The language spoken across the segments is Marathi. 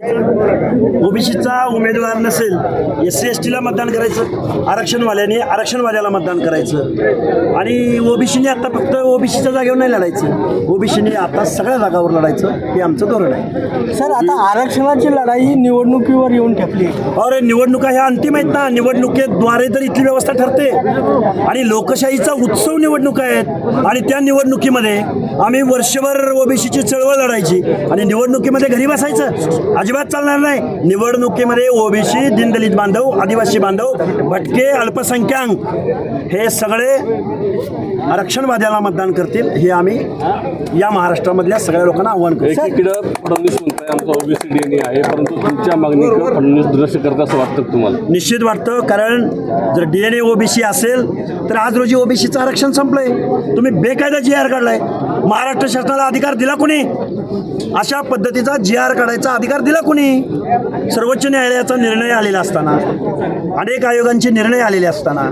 ओबीसीचा उमेदवार नसेल एस सी एस टीला मतदान करायचं आरक्षणवाल्याने आरक्षणवाल्याला मतदान करायचं. आणि ओबीसीने आता फक्त ओबीसीच्या जागेवर नाही लढायचं. ओबीसीने आता सगळ्या जागावर लढायचं हे आमचं धोरण आहे. सर आता आरक्षणाची लढाई ही निवडणुकीवर येऊन ठेपली. अरे निवडणुका ह्या अंतिम आहेत ना. निवडणुकीद्वारे तर इथली व्यवस्था ठरते. आणि लोकशाहीचा उत्सव निवडणुका आहेत. आणि त्या निवडणुकीमध्ये आम्ही वर्षभर ओबीसीची चळवळ लढायची. आणि निवडणुकीमध्ये घरी बसायचं. अजिबात चालणार नाही. निवडणुकीमध्ये ओबीसी दीनदलित बांधव आदिवासी बांधव भटके अल्पसंख्याक हे सगळे आरक्षणवाद्याला मतदान करतील हे आम्ही या महाराष्ट्रामधल्या सगळ्या लोकांना आव्हान करू एकीकडं फडणवीस म्हणताय आमचा ओबीसी डीएनए आहे परंतु तुमच्या मागणीकडे फडणवीस दुर्लक्ष करत असं वाटतं तुम्हाला? निश्चित वाटतं कारण जर डी एन ए ओबीसी असेल तर आज रोजी ओबीसीचं आरक्षण संपलंय. तुम्ही बेकायदा जी आर काढलाय. महाराष्ट्र शासनाला अधिकार दिला कोणी? अशा पद्धतीचा जी आर काढायचा अधिकार दिला कोणी? सर्वोच्च न्यायालयाचा निर्णय आलेला असताना. अनेक आयोगांचे निर्णय आलेले असताना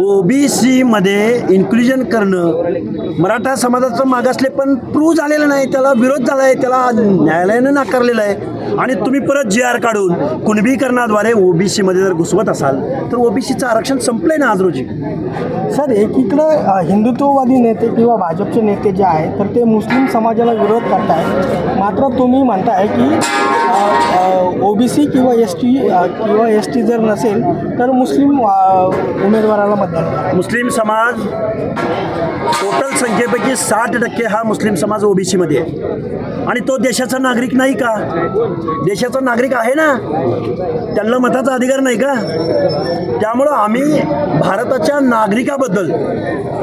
ओबीसीमध्ये इन्क्लुजन करणं मराठा समाजाचं मागासले पण प्रूव्ह झालेलं नाही त्याला विरोध झाला आहे त्याला न्यायालयानं नाकारलेलं आहे. आणि तुम्ही परत जे आर काढून कुणबीकरणाद्वारे ओबीसीमध्ये जर घुसवत असाल तर ओबीसीचं आरक्षण संपलंय ना आज रोजी? सर एकीकडं हिंदुत्ववादी नेते किंवा भाजपचे नेते जे आहेत तर ते मुस्लिम समाजाला विरोध करताय. मात्र तुम्ही म्हणताय की ओबीसी किंवा एस टी किंवा एस टी जर नसेल तर मुस्लिम उमेदवाराला मतदान करा. मुस्लिम समाज टोटल संख्येपैकी साठ टक्के हा मुस्लिम समाज ओबीसीमध्ये आहे. आणि तो देशाचा नागरिक नाही का? देशाचा नागरिक आहे ना? त्यांना मताचा अधिकार नाही का? त्यामुळं आम्ही भारताच्या नागरिकाबद्दल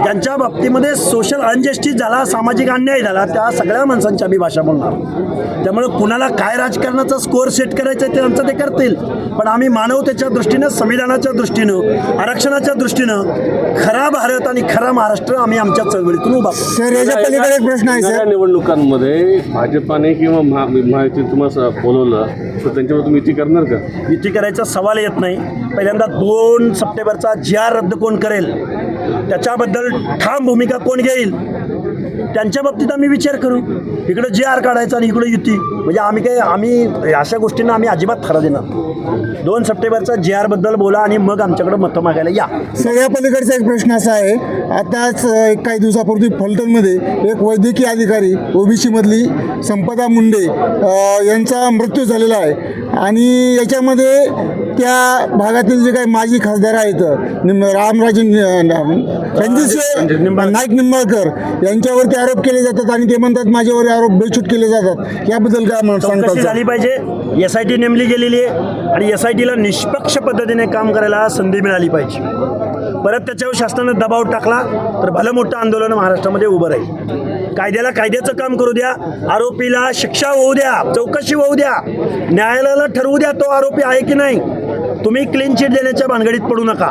त्यांच्या बाबतीमध्ये सोशल अनजस्टिस झाला सामाजिक अन्याय झाला त्या सगळ्या माणसांची आम्ही भाषा बोलणार. त्यामुळं कुणाला काय राजकारणाचा स्कोअर सेट करायचा ते त्यांचं ते करतील. पण आम्ही मानवतेच्या दृष्टीनं संविधानाच्या दृष्टीनं आरक्षणाच्या दृष्टीनं खरा भारत आणि खरा महाराष्ट्र आम्ही आमच्या चळवळीतून उभा. सर याच्या पलीकडे एक प्रश्न आहे सर. निवडणुकांमध्ये भाजपाने किंवा महा महायुती तुम्हाला बोलवलं तर त्यांच्यावर तुम्ही युती करणार का? युती करायचा सवाल येत नाही. पहिल्यांदा दोन सप्टेंबरचा जी आर रद्द कोण करेल? त्याच्याबद्दल ठाम भूमिका कोण घेईल? त्यांच्या बाबतीत आम्ही विचार करू. इकडं जी आर काढायचा आणि इकडं युती. म्हणजे आम्ही काय आम्ही अशा गोष्टींना आम्ही अजिबात खरा देणार दोन सप्टेंबरचा जी आरबद्दल बोला आणि मग आमच्याकडं मतं मागायला या. सगळ्या पलीकडचा एक प्रश्न असा आहे. आताच एक काही दिवसापूर्वी फलटणमध्ये एक वैद्यकीय अधिकारी ओबीसी मधली संपदा मुंडे यांचा मृत्यू झालेला आहे. आणि याच्यामध्ये त्या भागातील जे काही माजी खासदार आहेत निम रामराजे रणजित नाईक निंबाळकर यांच्यावरती आरोप केले जातात आणि ते म्हणतात माझ्यावर आरोप बेछूट केले जातात. याबद्दल काय म्हणून चौकशी सांगतात झाली पाहिजे. एस आय टी नेमली गेलेली आहे आणि एस आय टीला निष्पक्ष पद्धतीने काम करायला संधी मिळाली पाहिजे. परत त्याच्यावर शासनानं दबाव टाकला तर भलं मोठं आंदोलन महाराष्ट्रामध्ये उभं राहील. कायद्याला कायद्याचं काम करू द्या आरोपीला शिक्षा होऊ द्या चौकशी होऊ द्या न्यायालयाला ठरवू द्या तो आरोपी आहे की नाही. तुम्ही क्लीन चिट देण्याच्या भानगडीत पडू नका.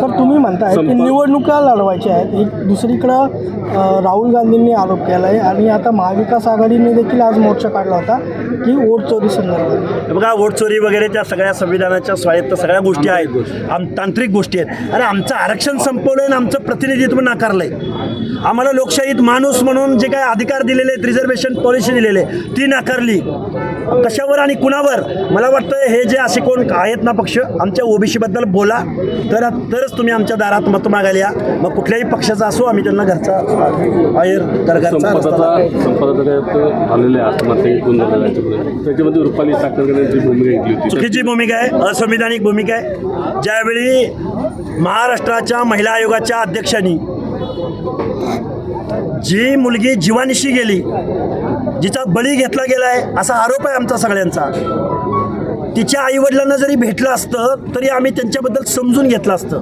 सर तुम्ही म्हणताय की निवडणुका लढवायच्या आहेत. एक दुसरीकडं राहुल गांधींनी आरोप केला आहे आणि आता महाविकास आघाडीने देखील आज मोर्चा काढला होता की वोट चोरी संदर्भात. बघा वोट चोरी वगैरे त्या सगळ्या संविधानाच्या स्वायत्त सगळ्या गोष्टी आहेत. आम तांत्रिक गोष्टी आहेत. आणि आमचं आरक्षण संपवलं आणि आमचं प्रतिनिधित्व नाकारलंय. आम्हाला लोकशाहीत माणूस म्हणून जे काय अधिकार दिलेले आहेत रिझर्वेशन पॉलिसी दिलेले ती नाकारली. कशावर आणि कुणावर? मला वाटतं हे जे असे कोण आहेत ना पक्ष आमच्या ओबीसीबद्दल बोला. तर तरच तुम्ही आमच्या दारात मत मागायला या. मग कुठल्याही पक्षाचा असो आम्ही त्यांना घरचा आहेर तर घरचा. त्याच्यामध्ये रुपाली साखरकरांची भूमिका घेतली होती. चुकीची भूमिका आहे असंविधानिक भूमिका आहे. ज्यावेळी महाराष्ट्राच्या महिला आयोगाच्या अध्यक्षांनी जी मुलगी जीवानिशी गेली जिचा बळी घेतला गेला आहे असा आरोप आहे आमचा सगळ्यांचा. तिच्या आईवडिलांना जरी भेटलं असतं तरी आम्ही त्यांच्याबद्दल समजून घेतलं असतं.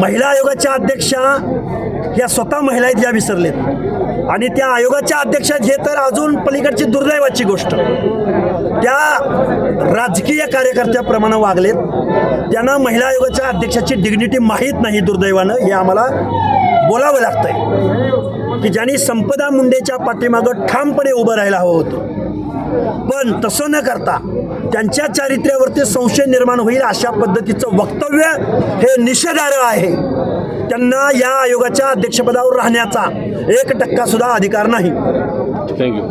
महिला आयोगाच्या अध्यक्षा या स्वतः महिला आहेत या विसरलेत. आणि त्या आयोगाच्या अध्यक्षा हे तर अजून पलीकडची दुर्दैवाची गोष्ट. त्या राजकीय कार्यकर्त्याप्रमाणे वागलेत. त्यांना महिला आयोगाच्या अध्यक्षाची डिग्निटी माहीत नाही दुर्दैवानं हे आम्हाला बोलावं लागतंय. की ज्यांनी संपदा मुंडेच्या पाठीमागं ठामपणे उभं राहायला हवं होतं. पण तसं न करता त्यांच्या चारित्र्यावरती संशय निर्माण होईल अशा पद्धतीचं वक्तव्य हे निषेधार्ह आहे. त्यांना या आयोगाच्या अध्यक्षपदावर राहण्याचा एक टक्का सुद्धा अधिकार नाही. थँक्यू